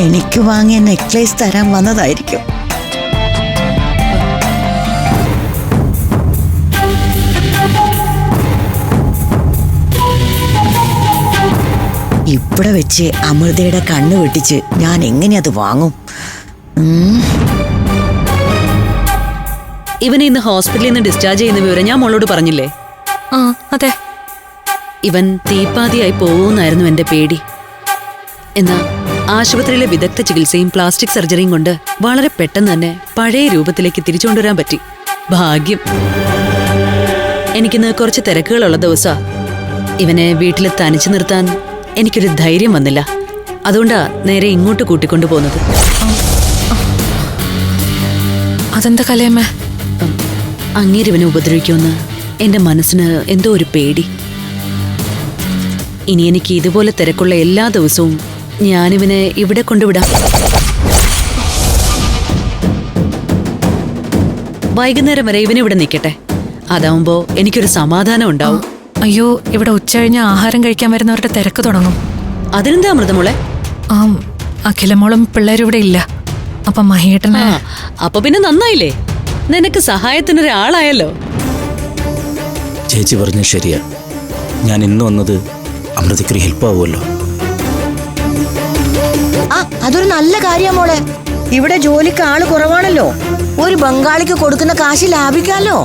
എനിക്ക് വാങ്ങിയ നെക്ലേസ് തരാൻ വന്നതായിരിക്കും. ഇവിടെ വെച്ച് അമൃതയുടെ കണ്ണ് വെട്ടിച്ച് ഞാൻ എങ്ങനെ അത് വാങ്ങും? ഇവനെ ഇന്ന് ഹോസ്പിറ്റലിൽ നിന്ന് ഡിസ്ചാർജ് ചെയ്യുന്ന വിവരം ഞാൻ മോളോട് പറഞ്ഞില്ലേ? ആ അതെ. ഇവൻ തീപ്പാതിയായി പോകുന്നായിരുന്നു എന്റെ പേടി. എന്നാ ആശുപത്രിയിലെ വിദഗ്ധ ചികിത്സയും പ്ലാസ്റ്റിക് സർജറിയും കൊണ്ട് വളരെ പെട്ടെന്ന് തന്നെ പഴയ രൂപത്തിലേക്ക് തിരിച്ചുകൊണ്ടുവരാൻ പറ്റി. ഭാഗ്യം. എനിക്കിന്ന് കുറച്ച് തിരക്കുകളുള്ള ദിവസാ. ഇവനെ വീട്ടിൽ തനിച്ചു നിർത്താൻ എനിക്കൊരു ധൈര്യം വന്നില്ല. അതുകൊണ്ടാ നേരെ ഇങ്ങോട്ട് കൂട്ടിക്കൊണ്ടു പോകുന്നത്. അതെന്താ കലയമ്മ? അങ്ങേരിവനെ ഉപദ്രവിക്കുമെന്ന് എന്റെ മനസ്സിന് എന്തോ ഒരു പേടി. ഇനി എനിക്ക് ഇതുപോലെ തിരക്കുള്ള എല്ലാ ദിവസവും ഞാനിവനെ ഇവിടെ കൊണ്ടുവിടാം. വൈകുന്നേരം വരെ ഇവനെ ഇവിടെ നിൽക്കട്ടെ. അതാവുമ്പോ എനിക്കൊരു സമാധാനം ഉണ്ടാവും. അയ്യോ ഇവിടെ ഉച്ചകഴിഞ്ഞ ആഹാരം കഴിക്കാൻ വരുന്നവരുടെ തിരക്ക് തുടങ്ങും. അതിനെന്താ അമൃതമോളെ? ആ അഖിലമോളും പിള്ളേരും ഇവിടെ ഇല്ല. അപ്പൊ മഹിയേട്ടനെ അപ്പൊ പിന്നെ നന്നായില്ലേ? നിനക്ക് സഹായത്തിനൊരാളായല്ലോ. ചേച്ചി പറഞ്ഞ ശരിയാ. ഞാൻ ഇന്ന് വന്നത് അമൃതയ്ക്കൊരു ഹെൽപ്പ് ആവുമല്ലോ ആ അതൊരു നല്ല കാര്യാ മോളെ. ഇവിടെ ജോലിക്ക് ആൾ കുറവാണല്ലോ. ഒരു ബംഗാളിക്ക് കൊടുക്കുന്ന കാശ് ലാഭിക്കാലോ?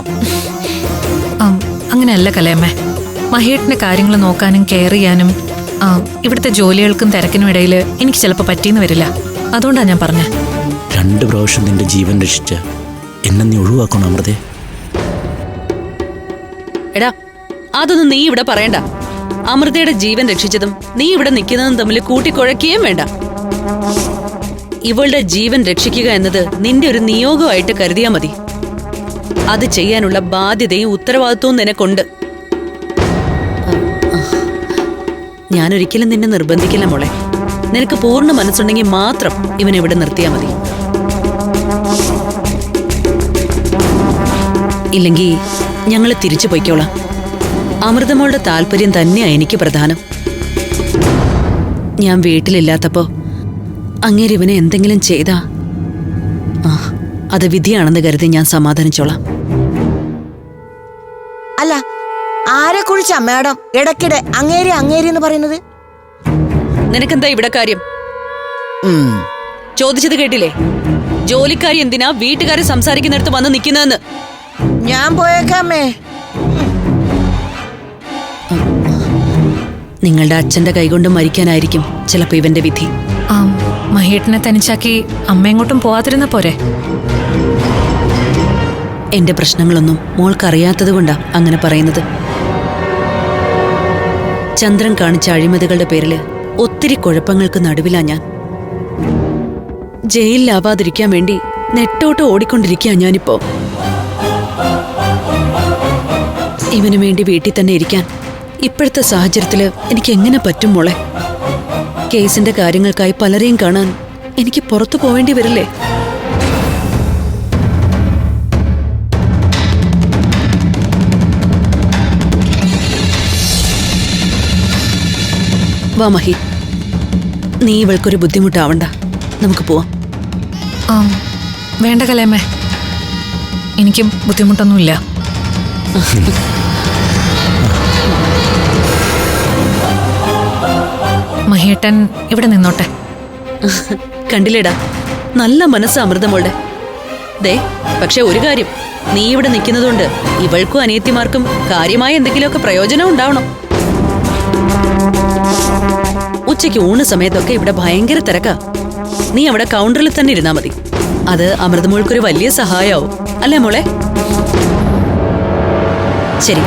ആം, അങ്ങനെയല്ല കലയമ്മേ. മഹേട്ടിന്റെ കാര്യങ്ങൾ നോക്കാനും കെയർ ചെയ്യാനും ആ, ഇവിടുത്തെ ജോലികൾക്കും തിരക്കിനും ഇടയിൽ എനിക്ക് ചിലപ്പോൾ പറ്റിയെന്ന് വരില്ല. അതുകൊണ്ടാണ് ഞാൻ പറഞ്ഞത് രണ്ട് പ്രാവശ്യം നിന്റെ ജീവൻ രക്ഷിച്ച എന്നെ നീ ഒഴിവാക്കണം അമൃതേ? എടാ അതൊന്നും നീ ഇവിടെ പറയണ്ട. അമൃതയുടെ ജീവൻ രക്ഷിച്ചതും നീ ഇവിടെ നിൽക്കുന്നതും തമ്മിൽ കൂട്ടിക്കുഴക്കുകയും വേണ്ട. ഇവളുടെ ജീവൻ രക്ഷിക്കുക എന്നത് നിന്റെ ഒരു നിയോഗമായിട്ട് കരുതിയാ മതി. അത് ചെയ്യാനുള്ള ബാധ്യതയും ഉത്തരവാദിത്വവും നിനക്കുണ്ട്. ഞാനൊരിക്കലും നിന്നെ നിർബന്ധിക്കില്ല മോളെ. നിനക്ക് പൂർണ മനസ്സുണ്ടെങ്കിൽ മാത്രം ഇവനെ ഇവിടെ നിർത്തിയാ മതി. ഇല്ലെങ്കിൽ ഞങ്ങൾ തിരിച്ചു പൊയ്ക്കോളാം. അമൃതമോളുടെ താല്പര്യം തന്നെയാ എനിക്ക് പ്രധാനം. ഞാൻ വീട്ടിലില്ലാത്തപ്പോ അങ്ങേര് ഇവനെ എന്തെങ്കിലും ചെയ്താ? ആ അത് വിധിയാണെന്ന് കരുതി ഞാൻ സമാധാനിച്ചോളാം. അല്ല ആരെ കുറിച്ചാ മാഡം? ഇടയ്ക്കിടെ അങ്ങേരി അങ്ങേരി എന്ന് പറയുന്നത്? നിനക്കെന്താ ഇവിടെ കാര്യം. ചോദിച്ചത് കേട്ടില്ലേ? ജോലിക്കാരി എന്തിനാ വീട്ടുകാരെ സംസാരിക്കുന്നിടത്ത് വന്ന് നിൽക്കുന്നതെന്ന് ഞാൻ പോയേക്കാമേ നിങ്ങളുടെ അച്ഛന്റെ കൈകൊണ്ട് മരിക്കാനായിരിക്കും ചിലപ്പോ ഇവന്റെ വിധി. ആ. മഹിയേട്ടനെ തനിച്ചാക്കി അമ്മ എങ്ങോട്ടും പോവാതിരുന്ന പോരെ? എന്റെ പ്രശ്നങ്ങളൊന്നും മോൾക്കറിയാത്തത് കൊണ്ടാ അങ്ങനെ പറയുന്നത്. ചന്ദ്രൻ കാണിച്ച അഴിമതികളുടെ പേരിൽ ഒത്തിരി കുഴപ്പങ്ങൾക്ക് നടുവിലാ ഞാൻ. ജയിലിലാവാതിരിക്കാൻ വേണ്ടി നെട്ടോട്ട് ഓടിക്കൊണ്ടിരിക്കുക ഞാനിപ്പോ. ഇവനു വേണ്ടി വീട്ടിൽ തന്നെ ഇരിക്കാൻ ഇപ്പോഴത്തെ സാഹചര്യത്തിൽ എനിക്ക് എങ്ങനെ പറ്റും മോളെ? കേസിന്റെ കാര്യങ്ങൾക്കായി പലരെയും കാണാൻ എനിക്ക് പുറത്തു പോവേണ്ടി വരില്ലേ? വാ മഹി. നീ ഇവൾക്കൊരു ബുദ്ധിമുട്ടാവണ്ട. നമുക്ക് പോവാം. ആ. വേണ്ട കലേമ്മ എനിക്കും ബുദ്ധിമുട്ടൊന്നുമില്ല. മഹിയേട്ടൻ ഇവിടെ നിന്നോട്ടെ. കണ്ടില്ലേടാ നല്ല മനസ്സ് അമൃതമോളുടെ. ദേ പക്ഷെ ഒരു കാര്യം നീ ഇവിടെ നിൽക്കുന്നതുകൊണ്ട് ഇവൾക്കും അനിയത്തിമാർക്കും കാര്യമായ എന്തെങ്കിലുമൊക്കെ പ്രയോജനം ഉണ്ടാവണം. ഉച്ചയ്ക്ക് ഊണ് സമയത്തൊക്കെ ഇവിടെ ഭയങ്കര തിരക്കാ. നീ അവിടെ കൗണ്ടറിൽ തന്നെ ഇരുന്നാ മതി. അത് അമൃതമോൾക്കൊരു വലിയ സഹായാവും. അല്ലേ മോളെ? ശരി.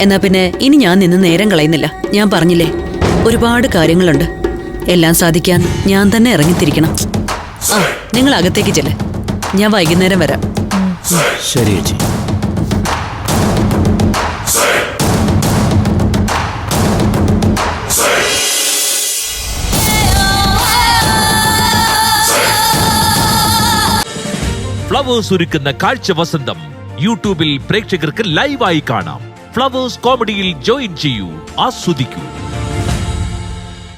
എന്നാ പിന്നെ ഇനി ഞാൻ നിന്ന് നേരം കളയുന്നില്ല. ഞാൻ പറഞ്ഞില്ലേ? ഒരുപാട് കാര്യങ്ങളുണ്ട്. എല്ലാം സാധിക്കാൻ ഞാൻ തന്നെ ഇറങ്ങിത്തിരിക്കണം. ആ നിങ്ങൾ അകത്തേക്ക് ചെല്ല്. ഞാൻ വൈകുന്നേരം വരാം. ശരി ചേച്ചി. ഫ്ലവേഴ്സ് ഒരുക്കുന്ന കാഴ്ച വസന്തം യൂട്യൂബിൽ പ്രേക്ഷകർക്ക് ലൈവായി കാണാം. ഫ്ലവേഴ്സ് കോമഡിയിൽ ജോയിൻ ചെയ്യൂ ആസ്വദിക്കൂ.